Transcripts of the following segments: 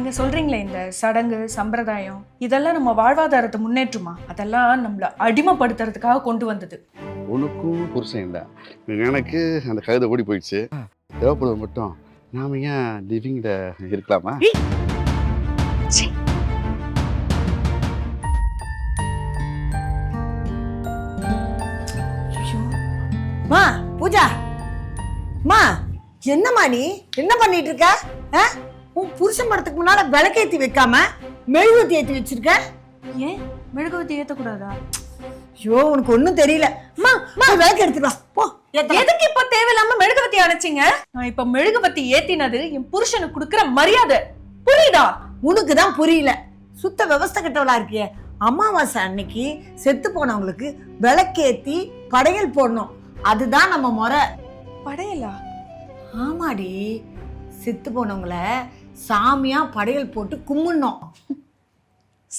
நீங்க சொல்றீங்களே இந்த சடங்கு சம்பிரதாயம் இதெல்லாம் நம்ம வாழ்வாதாரத்தை முன்னேற்றுமா? அதெல்லாம் நம்மள அடிமைப்படுத்துறதுக்காக கொண்டு வந்தது. உனக்கும் புருஷன் இல்லை. எனக்கு அந்த கழுதை ஓடி போயிடுச்சு. தேவைப்படுவது மட்டும் நாம ஏன் லிவிங்கில் இருக்கலாமா? மா பூஜா! மா என்னம்மா நீ? என்ன பண்ணிட்டு இருக்க? ஆ? உன் புருஷன் படத்துக்கு முன்னால விளக்கேத்தி வைக்காம மெழுகுவத்தி ஏத்தி வச்சிருக்க? ஏன்? மெழுகுவத்தி ஏத்தக்கூடாதா? ஐயோ உனக்கு ஒண்ணும் தெரியல. அம்மா அம்மா விளக்கு எடுத்துட்டு வா. போ. எதுக்கு இப்ப தேவையில்லாம மெழுகுவத்தி அணைச்சிங்க? நான் இப்ப மெழுகுவத்தி ஏத்தினது என் புருஷனுக்கு கொடுக்கிற மரியாதை. புரியுதா? உனக்கு தான் புரியல. சுத்த விவஸ்தை கட்டவளா இருக்கியே. அமாவாசை அன்னைக்கு செத்து போனவங்களுக்கு விளக்கேத்தி படையல் போடணும். அதுதான் நம்ம முறை. படையலா? ஆமாடி. செத்து போனவங்கள சாமியா படையல் போட்டு கும்பிடணும்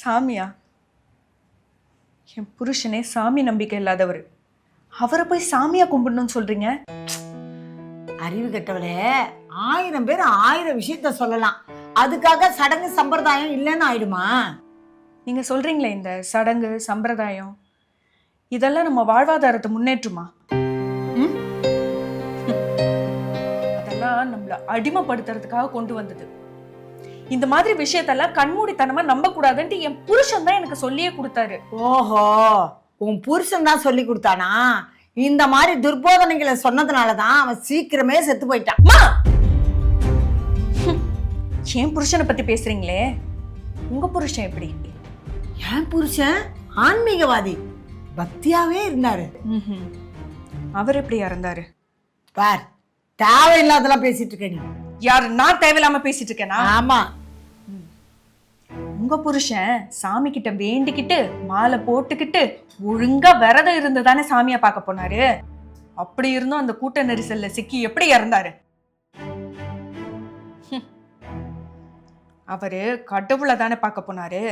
சாமியா? என் புருஷனே சாமி நம்பிக்கை இல்லாதவர். அவரை போய் சாமியா கும்பிடணும்னு சொல்றீங்க? அறிவு கெட்டவளே ஆயிரம் பேர் ஆயிரம் விஷயத்த சொல்லலாம். அதுக்காக சடங்கு சம்பிரதாயம் இல்லைன்னு ஆயிடுமா? நீங்க சொல்றீங்களே இந்த சடங்கு சம்பிரதாயம். இதெல்லாம் நம்ம வாழ்வாதாரத்தை முன்னேற்றுமா? ம்? அதெல்லாம் நம்மள அடிமைப்படுத்துறதுக்காக கொண்டு வந்தது. இந்த மாதிரி விஷயத்தெல்லாம் கண்மூடித்தனமா நம்ப கூடாதுன்ட்டு என் புருஷன் தான் எனக்கு சொல்லியே கொடுத்தாரு. ஓஹோ உன் புருஷன் தான் சொல்லி கொடுத்தானா? இந்த மாதிரி துர்போதனைகளை சொன்னதுனால தான் அவன் சீக்கிரமே செத்து போயிட்டான். அம்மா! என் புருஷனை பத்தி பேசுறீங்களே? உங்க புருஷன் எப்படி? என் புருஷன் ஆன்மீகவாதி. பக்தியாவே இருந்தாரு. ம்ஹும். அவர் எப்படி இறந்தாரு? பார் தேவையில்லாதெல்லாம் பேசிட்டு இருக்க நீ யாரு நான் தேவையில்லாம பேசிட்டு இருக்கேனா? ஆமா உங்க புருஷன் சாமி கிட்ட வேண்டிக்கிட்டு மாலை போட்டுக்கிட்டு ஒழுங்கா விரதம் இருந்து தானே சாமியை பார்க்க போனாரு? அப்படி இருந்தும் அந்த கூட்ட நெரிசல்ல சிக்கி எப்படி இறந்தாரு? அவரு கடவுளை தானே பார்க்க போனாரு.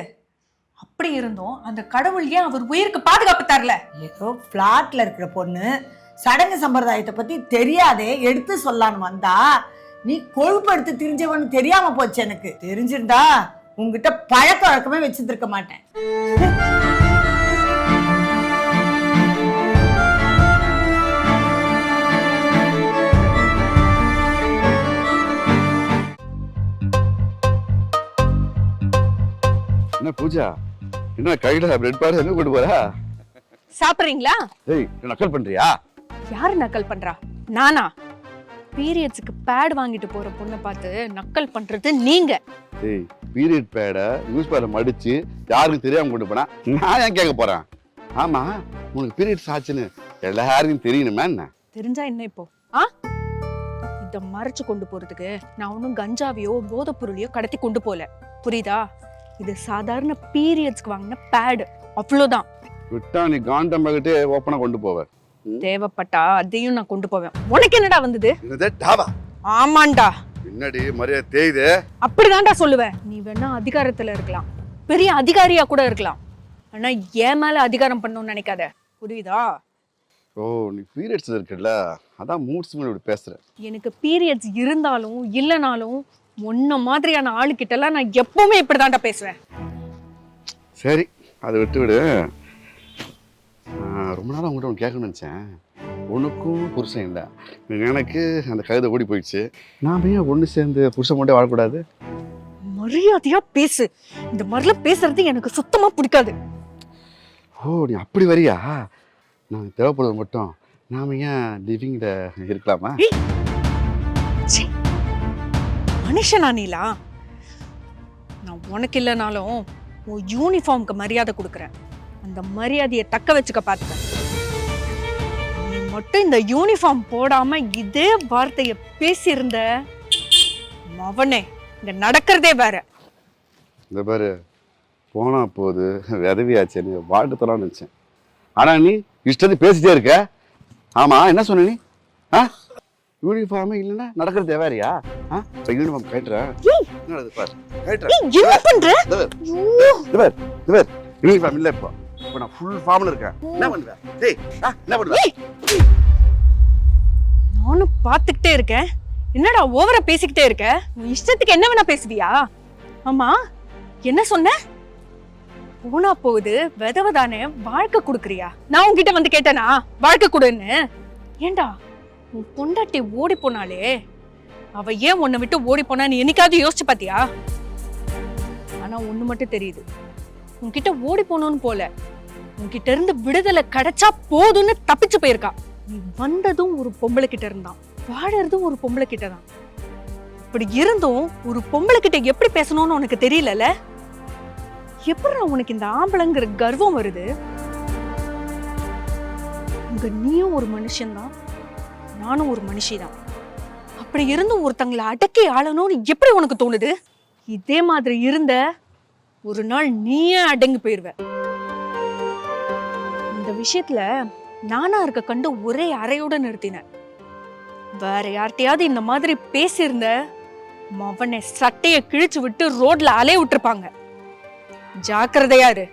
அப்படி இருந்தும் அந்த கடவுள் ஏன் அவர் உயிருக்கு பாதுகாப்பு தரல? ஏதோ பிளாட்ல இருக்கிற பொண்ணு சடங்கு சம்பிரதாயத்தை பத்தி தெரியாதே எடுத்து சொல்லான்னு வந்தா நீ கொழுப்பு எடுத்து தெரிஞ்சவன்னு தெரியாம போச்சு எனக்கு. தெரிஞ்சிருந்தா உங்ககிட்ட பழக்க வழக்கமே வச்சிருந்திருக்க மாட்டேன். என்ன பூஜா? என்ன கையில் பிரெட் பாடு எங்கே கொண்டு போறா? சாப்பிடுறீங்களா? ஏய் நீ நக்கல் பண்றியா? யாரு நக்கல் பண்றா? நானா? பீரியட்ஸுக்கு பேட் வாங்கிட்டு போற பொண்ணை பார்த்து நக்கல் பண்றது நீங்க. ஏய் பீரியட் பேடை நியூஸ் பேப்பரை மடிச்சு யாருக்கும் தெரியாம கொண்டு போனா நான் ஏன் கேட்க போறேன்? ஆமா உனக்கு பீரியட்ஸ் ஆச்சுன்னு எல்லாருக்கும் தெரியணுமா என்ன? தெரிஞ்சா என்ன இப்போ? ஆ? இத மறைச்சு கொண்டு போறதுக்கு நான் ஒன்றும் கஞ்சாவையோ போதைப் பொருளையோ கடத்தி கொண்டு போல. புரியுதா? இது சாதாரண பீரியட்ஸ்க்கு வாங்கின பேடு. அவ்வளோதான். விட்டா நீ காண்டம் பகிட்டே ஓப்பனா கொண்டு போவ. தேவைப்பட்டா அதையும் நான் கொண்டு போவேன். உனக்கு என்னடா வந்தது? ஆமாண்டா. என்னடி மரியாதை தேயுது. அப்படிதான்டா சொல்லுவேன். நீ வேணா அதிகாரத்துல இருக்கலாம். பெரிய அதிகாரியா கூட இருக்கலாம். ஆனா என் மேல அதிகாரம் பண்ணணும்னு நினைக்காத. புரியுதா? ஓ நீ பீரியட்ஸ் இருக்குல்ல? அதான் மூட்ஸ் மேல இப்படி பேசுற. எனக்கு பீரியட்ஸ் இருந்தாலும் இல்லைனாலும் உன்ன மாதிரியான ஆளுக்கிட்டலாம் நான் எப்பவுமே இப்படிதான்டா பேசுவேன். சரி அதை விட்டு விடு ரொம்ப நாள் உங்கள்கிட்ட ஒன்று கேட்கணும்னு நினச்சேன். உனக்கும் புருஷன் இல்லை. எனக்கு அந்த கழுதை ஓடி போயிடுச்சு. நாம ஏன் ஒன்று சேர்ந்து புருஷன் மட்டும் வாழக்கூடாது? மரியாதையா பேசு. இந்த மாதிரிலாம் பேசுறது எனக்கு சுத்தமா பிடிக்காது. ஓ நீ அப்படி வரியா? நான் தேவைப்படுவது மட்டும். நாம ஏன் லிவிங்கில் இருக்கலாமா. மனுஷனா நீலா? நான் உனக்கு இல்லைனாலும் உன் யூனிஃபார்முக்கு மரியாதை கொடுக்குறேன். அந்த மரியாதையை தக்க வச்சுக்க பார்த்துக்க மட்டும் இந்த யூனிஃபார்ம் போடாம இதே வார்த்தையை பேசியிருந்த மவனே இங்க நடக்கிறதே வேற. இந்த பாரு போனா போது விதவியாச்சேன்னு வாழ்த்து தரலாம்னு நினச்சேன். ஆனால் நீ இஷ்டத்துக்கு பேசிட்டே இருக்க. ஆமாம் என்ன சொன்ன நீ? ஆ? யூனிஃபார்மே இல்லைன்னா நடக்கிறது தேவையா ஆ? இப்போ யூனிஃபார்ம் கட்டுறேன். என்ன பாரு. கட்டுறேன் யூனிஃபார்ம் இல்லை இப்போ. இப்போ நான் ஃபுல் ஃபார்ம்ல இருக்கேன். என்ன பண்ணுவேன் டேய் என்ன பண்ணுவேன் நானும் பார்த்துக்கிட்டே இருக்கேன். என்னடா ஓவரா பேசிக்கிட்டே இருக்க? உன் இஷ்டத்துக்கு என்ன வேணா பேசுவியா? ஆமா என்ன சொன்ன? போனா போகுது விதவை தானே வாழ்க்கை கொடுக்குறியா? நான் உன்கிட்ட வந்து கேட்டேனா? வாழ்க்கை கொடுன்னு. ஏண்டா உன் பொண்டாட்டி ஓடி போனாலே அவ ஏன் உன்னை விட்டு ஓடி போனா? நீ என்னைக்காவது யோசிச்சு பாத்தியா? ஆனா ஒண்ணு மட்டும் தெரியுது. உன்கிட்ட ஓடி போனோன்னு போல. உன்கிட்ட இருந்து விடுதலை கிடைச்சா போதும்னு தப்பிச்சு போயிருக்கா நீ வந்ததும் ஒரு பொம்பளை கிட்ட இருந்தான். வாழறதும் ஒரு பொம்பளை கிட்ட தான். இப்படி இருந்தும் ஒரு பொம்பளை கிட்ட எப்படி பேசணும்னு உனக்கு தெரியலல? எப்படி உனக்கு இந்த ஆம்பளைங்கிற கர்வம் வருது? உங்க நீயும் ஒரு மனுஷன்தான் நானும் ஒரு மனுஷி தான் அப்படி இருந்தும் ஒருத்தங்களை அடக்கி ஆளணும்னு எப்படி உனக்கு தோணுது? இதே மாதிரி இருந்த ஒரு நாள் நீயே அடங்கி போயிடுவேன் இந்த விஷயத்துல நானா இருக்க கண்டு ஒரே அறையோட நிறுத்தினேன். வேற யார்கிட்டயாவது இந்த மாதிரி பேசியிருந்த மவனை சட்டைய கிழிச்சு விட்டு ரோட்ல அலைய விட்டுருப்பாங்க. ஜாக்கிரதையா இரு.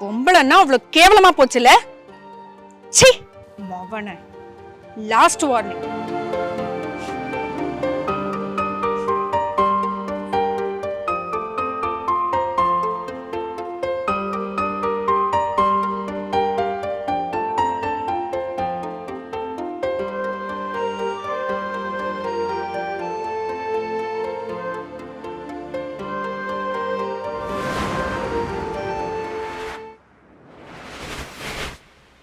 பொம்பளைன்னா அவ்வளவு கேவலமா போச்சுல? சி மவனை. Last warning